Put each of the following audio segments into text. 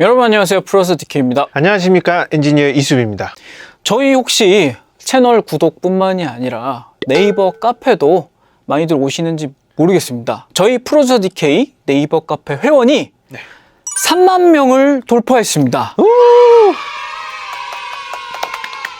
여러분 안녕하세요. 프로스 DK입니다. 안녕하십니까? 엔지니어 이수빈입니다. 저희 혹시 채널 구독뿐만이 아니라 네이버 카페도 많이들 오시는지 모르겠습니다. 저희 프로스 DK 네이버 카페 회원이 3만 명을 돌파했습니다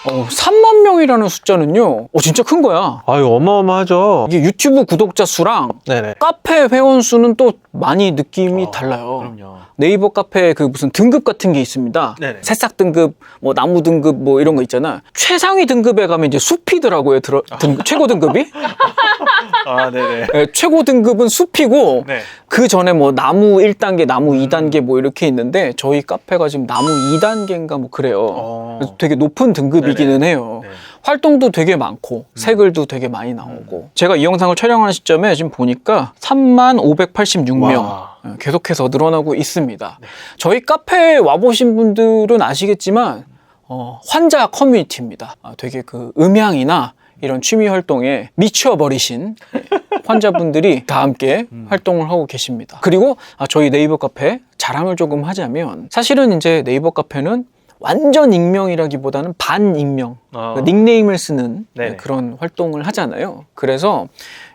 어, 3만 명이라는 숫자는요 어, 진짜 큰 거야 아유 어마어마하죠. 이게 유튜브 구독자 수랑 네네. 카페 회원 수는 또 많이 느낌이 달라요 그럼요. 네이버 카페 그 무슨 등급 같은 게 있습니다. 네네. 새싹 등급, 뭐 나무 등급 뭐 이런 거 있잖아. 최상위 등급에 가면 이제 숲이더라고요. 들어, 등, 최고 등급이. 아 네네. 예, 최고 등급은 숲이고 네. 그 전에 뭐 나무 1단계, 나무 2단계 뭐 이렇게 있는데 저희 카페가 지금 나무 2단계인가 뭐 그래요. 어. 그래서 되게 높은 등급이 기는 해요. 네. 활동도 되게 많고 색을도 되게 많이 나오고 제가 이 영상을 촬영하는 시점에 지금 보니까 3만 586명 와. 어, 계속해서 늘어나고 있습니다. 저희 카페에 와보신 분들은 아시겠지만 어, 환자 커뮤니티입니다. 아, 되게 그 음향이나 이런 취미 활동에 미쳐버리신 환자분들이 다 함께 활동을 하고 계십니다. 그리고 아, 저희 네이버 카페 자랑을 조금 하자면 사실은 이제 네이버 카페는 완전 익명이라기보다는 반익명, 어. 그 닉네임을 쓰는 네네. 그런 활동을 하잖아요. 그래서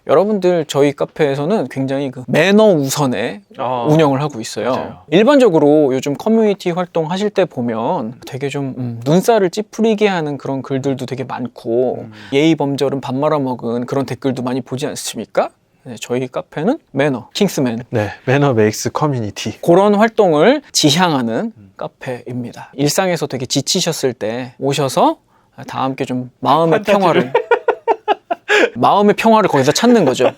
여러분들 저희 카페에서는 굉장히 그 매너 우선의 어. 운영을 하고 있어요. 맞아요. 일반적으로 요즘 커뮤니티 활동 하실 때 보면 되게 좀 음, 눈살을 찌푸리게 하는 그런 글들도 되게 많고 음. 예의 범절은 밥 말아먹은 그런 댓글도 많이 보지 않습니까? 네, 저희 카페는 매너, 킹스맨 네. 매너 메이크스 커뮤니티. 그런 활동을 지향하는 카페입니다. 일상에서 되게 지치셨을 때 오셔서 다 함께 좀 마음의 평화를 마음의 평화를 거기서 찾는 거죠.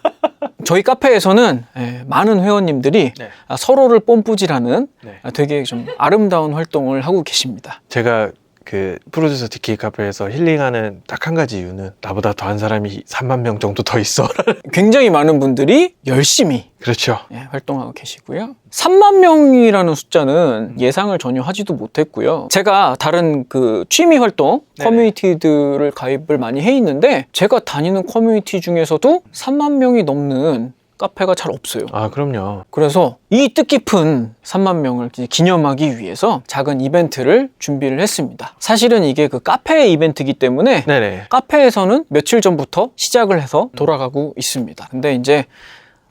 저희 카페에서는 예, 많은 회원님들이 네. 아, 서로를 뽐뿌질하는 네. 아, 되게 좀 아름다운 활동을 하고 계십니다. 제가 그 프로듀서 디키 카페에서 힐링하는 딱 한 가지 이유는 나보다 더한 사람이 3만 명 정도 더 있어. 굉장히 많은 분들이 열심히 그렇죠. 예, 활동하고 계시고요. 3만 명이라는 숫자는 예상을 전혀 하지도 못했고요. 제가 다른 그 취미 활동 네네. 커뮤니티들을 가입을 많이 해 있는데 제가 다니는 커뮤니티 중에서도 3만 명이 넘는 카페가 잘 없어요. 아 그럼요. 그래서 이 뜻깊은 3만 명을 기념하기 위해서 작은 이벤트를 준비를 했습니다. 사실은 이게 그 카페 이벤트이기 때문에 네네. 카페에서는 며칠 전부터 시작을 해서 돌아가고 있습니다. 근데 이제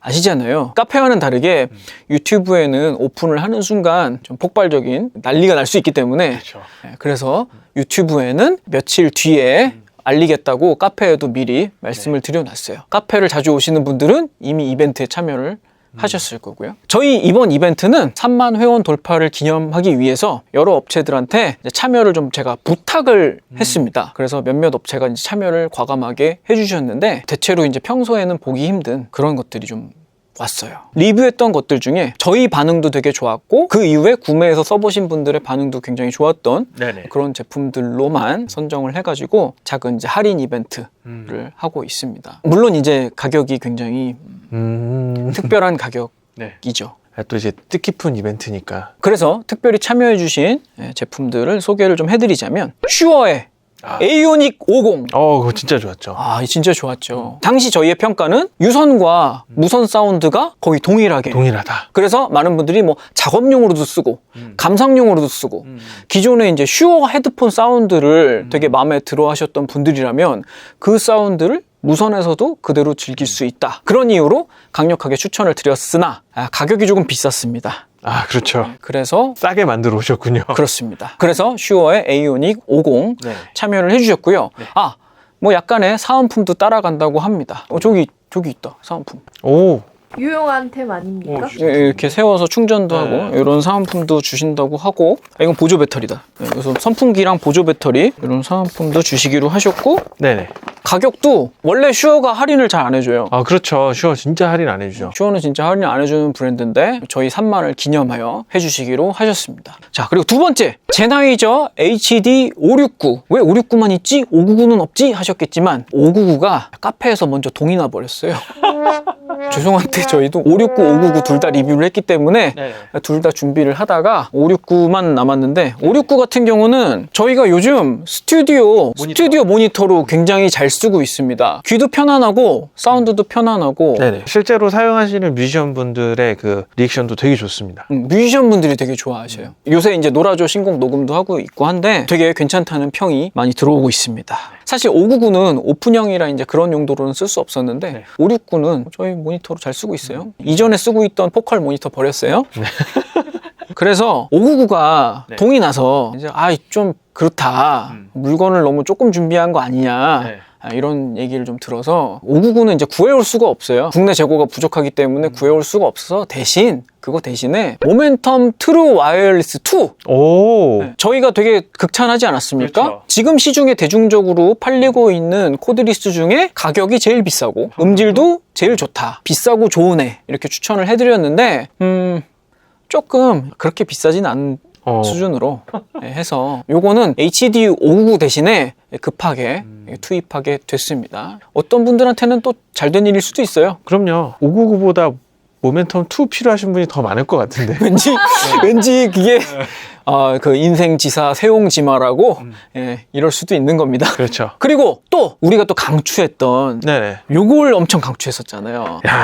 아시잖아요. 카페와는 다르게 유튜브에는 오픈을 하는 순간 좀 폭발적인 난리가 날 수 있기 때문에 그렇죠. 예, 그래서 유튜브에는 며칠 뒤에 알리겠다고 카페에도 미리 말씀을 드려놨어요. 카페를 자주 오시는 분들은 이미 이벤트에 참여를 하셨을 거고요. 저희 이번 이벤트는 3만 회원 돌파를 기념하기 위해서 여러 업체들한테 참여를 좀 제가 부탁을 했습니다. 그래서 몇몇 업체가 이제 참여를 과감하게 해주셨는데 대체로 이제 평소에는 보기 힘든 그런 것들이 좀 왔어요. 리뷰했던 것들 중에 저희 반응도 되게 좋았고 그 이후에 구매해서 써보신 분들의 반응도 굉장히 좋았던 네네. 그런 제품들로만 선정을 해가지고 작은 이제 할인 이벤트를 음. 하고 있습니다. 물론 이제 가격이 굉장히 음. 특별한 가격이죠. 네. 아, 또 이제 뜻깊은 이벤트니까. 그래서 특별히 참여해주신 예, 제품들을 소개를 좀 해드리자면 슈어의 아. 에이오닉 50 어 그거 진짜 좋았죠. 아, 진짜 좋았죠. 당시 저희의 평가는 유선과 무선 사운드가 거의 동일하게. 동일하다. 그래서 많은 분들이 뭐 작업용으로도 쓰고 음. 감상용으로도 쓰고 음. 기존에 이제 슈어 헤드폰 사운드를 되게 마음에 들어 하셨던 분들이라면 그 사운드를 무선에서도 그대로 즐길 수 있다. 그런 이유로 강력하게 추천을 드렸으나 아, 가격이 조금 비쌌습니다. 아 그렇죠. 그래서 싸게 만들어 오셨군요. 그렇습니다. 그래서 슈어의 에이오닉 50 네. 참여를 해주셨고요. 아, 뭐 약간의 사은품도 따라간다고 합니다. 어, 저기 저기 있다 사은품. 오. 유용한 템 아닙니까? 오, 예, 이렇게 세워서 충전도 네. 하고 이런 사은품도 주신다고 하고 아, 이건 보조 배터리다. 예, 그래서 선풍기랑 보조 배터리 이런 사은품도 주시기로 하셨고 네네. 가격도 원래 슈어가 할인을 잘 안 해줘요. 아 그렇죠. 슈어 진짜 할인 안 해주죠. 슈어는 진짜 할인 안 해주는 브랜드인데 저희 3만을 기념하여 해주시기로 하셨습니다. 자 그리고 두 번째 제나이저 HD 569 왜 569만 있지 599는 없지 하셨겠지만 599가 카페에서 먼저 동이 나 버렸어요. 죄송한데 저희도 569, 599 둘 다 리뷰를 했기 때문에 둘다 준비를 하다가 569만 남았는데 569 같은 경우는 저희가 요즘 스튜디오 스튜디오 모니터로 굉장히 잘 쓰고 있습니다. 귀도 편안하고 사운드도 편안하고 네네. 실제로 사용하시는 뮤지션 분들의 그 리액션도 되게 좋습니다. 음, 뮤지션 분들이 되게 좋아하셔요. 요새 이제 노라조 신곡 녹음도 하고 있고 한데 되게 괜찮다는 평이 많이 들어오고 있습니다. 사실 599는 오픈형이라 이제 그런 용도로는 쓸 수 없었는데 네. 569는 저희 모니터로 잘 쓰고 있어요. 이전에 쓰고 있던 포컬 모니터 버렸어요. 그래서 599가 네. 동이 나서 이제 아 좀 그렇다. 음. 물건을 너무 조금 준비한 거 아니냐. 네. 아, 이런 얘기를 좀 들어서 599는 이제 구해올 수가 없어요. 국내 재고가 부족하기 음. 때문에 구해올 수가 없어서 대신 그거 대신에 모멘텀 트루 와이어리스 2 오. 네. 저희가 되게 극찬하지 않았습니까? 그렇죠. 지금 시중에 대중적으로 팔리고 있는 코드리스 중에 가격이 제일 비싸고 음질도 제일 좋다. 비싸고 좋은 애 이렇게 추천을 해드렸는데 음 조금 그렇게 비싸진 않은 어. 수준으로 네, 해서 요거는 HD 599 대신에 급하게 음. 투입하게 됐습니다. 어떤 분들한테는 또 잘 된 일일 수도 있어요. 그럼요. 599보다 모멘텀 2 필요하신 분이 더 많을 것 같은데. 왠지 왠지 그게 어, 그 인생지사 세용지마라고 음. 예, 이럴 수도 있는 겁니다. 그렇죠. 그리고 또 우리가 또 강추했던 네네. 요걸 엄청 강추했었잖아요. 야.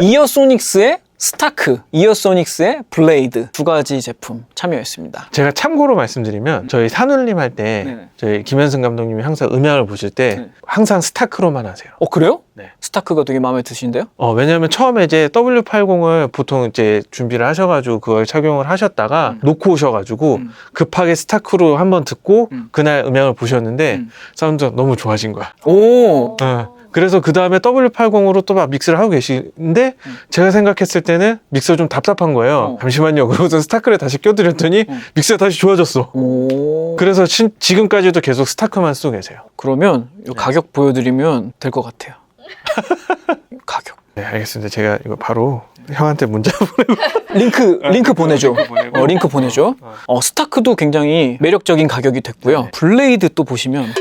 이어소닉스의 스타크, 이어소닉스의 블레이드 두 가지 제품 참여했습니다. 제가 참고로 말씀드리면 저희 산울림 할 때 네네. 저희 김현승 감독님이 항상 음향을 보실 때 네. 항상 스타크로만 하세요. 어 그래요? 네. 스타크가 되게 마음에 드신데요? 어, 왜냐면 처음에 이제 W80을 보통 이제 준비를 하셔가지고 그걸 착용을 하셨다가 음. 놓고 오셔가지고 음. 급하게 스타크로 한번 듣고 음. 그날 음향을 보셨는데 음. 사운드가 너무 좋아진 거야. 오, 어. 그래서 그 다음에 W80으로 또 막 믹스를 하고 계시는데 음. 제가 생각했을 때는 믹서 좀 답답한 거예요. 어. 잠시만요. 그러고서 스타크를 다시 껴드렸더니 음. 믹스가 다시 좋아졌어. 오. 그래서 신- 지금까지도 계속 스타크만 쓰고 계세요. 그러면 네. 요 가격 보여드리면 될 것 같아요. 가격. 네, 알겠습니다. 제가 이거 바로 형한테 문자 보내고. 링크 링크 보내줘. 보내고. 어, 링크 보내줘. 어, 스타크도 굉장히 매력적인 가격이 됐고요. 네. 블레이드 또 보시면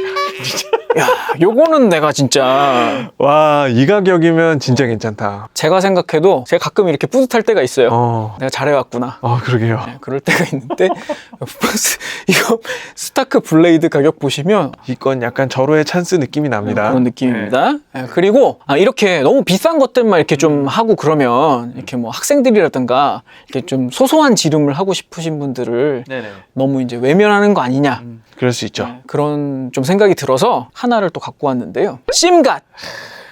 야, 요거는 내가 진짜 와, 이 가격이면 진짜 괜찮다. 제가 생각해도 제가 가끔 이렇게 뿌듯할 때가 있어요. 어, 내가 잘해왔구나. 어 그러게요. 네, 그럴 때가 있는데 이거 스타크 블레이드 가격 보시면 이건 약간 절호의 찬스 느낌이 납니다. 그런 느낌입니다. 네, 그리고 아, 이렇게 너무 비싼 것들만 이렇게 좀 하고 그러면 이렇게 뭐 학생들이라든가 이렇게 좀 소소한 지름을 하고 싶으신 분들을 네네. 너무 이제 외면하는 거 아니냐 그럴 수 있죠. 네, 그런 좀 생각이 들어서 하나를 또 갖고 왔는데요. 심갓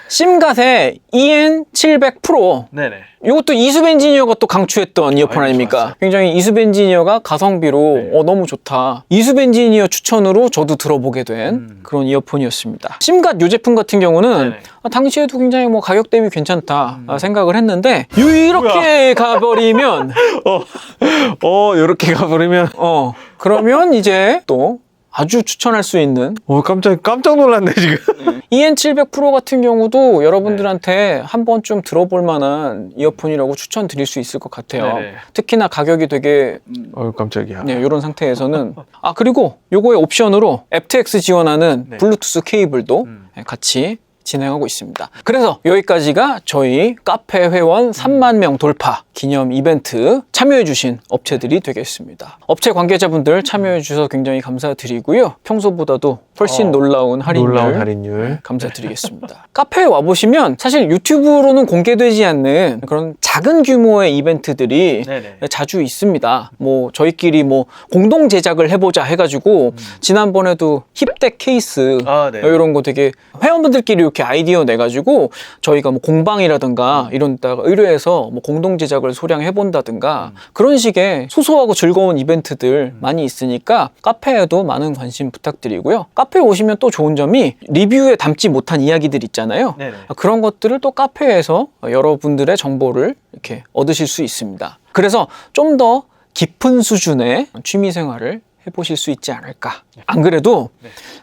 심갓의 EN700 프로 네네. 이것도 이수벤 엔지니어가 또 강추했던 이어폰 아이고, 아닙니까? 좋았어요. 굉장히 이수벤 엔지니어가 가성비로 네. 어, 너무 좋다. 이수벤 엔지니어 추천으로 저도 들어보게 된 음. 그런 이어폰이었습니다. 심갓 요 제품 같은 경우는 네네. 음. 아, 당시에도 굉장히 뭐 가격 대비 괜찮다 아, 생각을 했는데 이렇게 가버리면 어, 요렇게 가버리면, 어 그러면 이제 또 아주 추천할 수 있는 어, 깜짝, 깜짝 놀랐네, 지금. EN700 프로 같은 경우도 네. 여러분들한테 한 번쯤 들어볼 만한 이어폰이라고 추천드릴 수 있을 것 같아요. 네네. 특히나 가격이 되게 어, 깜짝이야. 네, 이런 상태에서는 아 그리고 요거의 옵션으로 aptX 지원하는 네. 블루투스 케이블도 음. 같이 진행하고 있습니다. 그래서 여기까지가 저희 카페 회원 3만 명 돌파 기념 이벤트 참여해 주신 업체들이 되겠습니다. 업체 관계자분들 참여해 주셔서 굉장히 감사드리고요. 평소보다도 훨씬 어, 놀라운 할인율 놀라운 할인율. 감사드리겠습니다. 카페에 와보시면 사실 유튜브로는 공개되지 않는 그런 작은 규모의 이벤트들이 네네. 자주 있습니다. 뭐 저희끼리 뭐 공동 제작을 해보자 해가지고 지난번에도 힙덱 케이스 아, 네. 이런 거 되게 회원분들끼리 이렇게 아이디어 내가지고 저희가 뭐 공방이라든가 이런 데다가 의뢰해서 뭐 공동 제작을 소량 해 본다든가 그런 식의 소소하고 즐거운 이벤트들 많이 있으니까 카페에도 많은 관심 부탁드리고요. 카페에 오시면 또 좋은 점이 리뷰에 담지 못한 이야기들 있잖아요. 네네. 그런 것들을 또 카페에서 여러분들의 정보를 이렇게 얻으실 수 있습니다. 그래서 좀 더 깊은 수준의 취미 생활을 해보실 수 있지 않을까. 안 그래도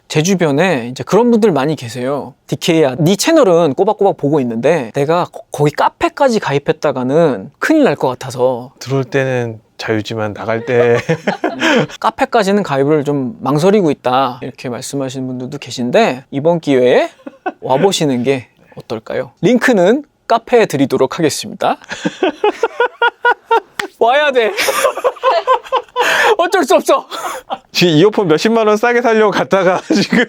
제 주변에 이제 그런 분들 많이 계세요. DK야, 네 채널은 꼬박꼬박 보고 있는데 내가 거- 거기 카페까지 가입했다가는 큰일 날 것 같아서 들어올 때는 자유지만 나갈 때. 카페까지는 가입을 좀 망설이고 있다. 이렇게 말씀하시는 분들도 계신데 이번 기회에 와보시는 게 어떨까요? 링크는 카페에 드리도록 하겠습니다. 와야 돼. 어쩔 수 없어. 지금 이어폰 몇십만 원 싸게 살려고 갔다가 지금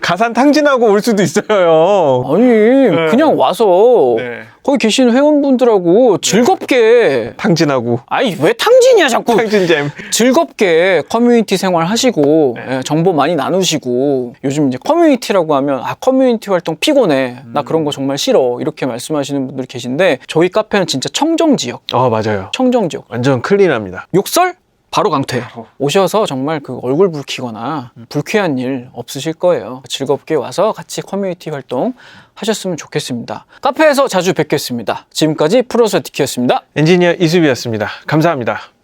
가산 탕진하고 올 수도 있어요. 아니 그냥 와서 네. 거기 계신 회원분들하고 즐겁게 탕진하고 아니 왜 탕진이야 자꾸 탕진잼. 즐겁게 커뮤니티 생활 하시고 예, 정보 많이 나누시고 요즘 이제 커뮤니티라고 하면 아 커뮤니티 활동 피곤해 나 그런 거 정말 싫어 이렇게 말씀하시는 분들이 계신데 저희 카페는 진짜 청정 지역 어 맞아요. 청정 지역 완전 클린합니다. 욕설 바로 강퇴 오셔서 정말 그 얼굴 붉히거나 불쾌한 일 없으실 거예요. 즐겁게 와서 같이 커뮤니티 활동 하셨으면 좋겠습니다. 카페에서 자주 뵙겠습니다. 지금까지 프로서 디키였습니다. 엔지니어 이수비였습니다. 감사합니다.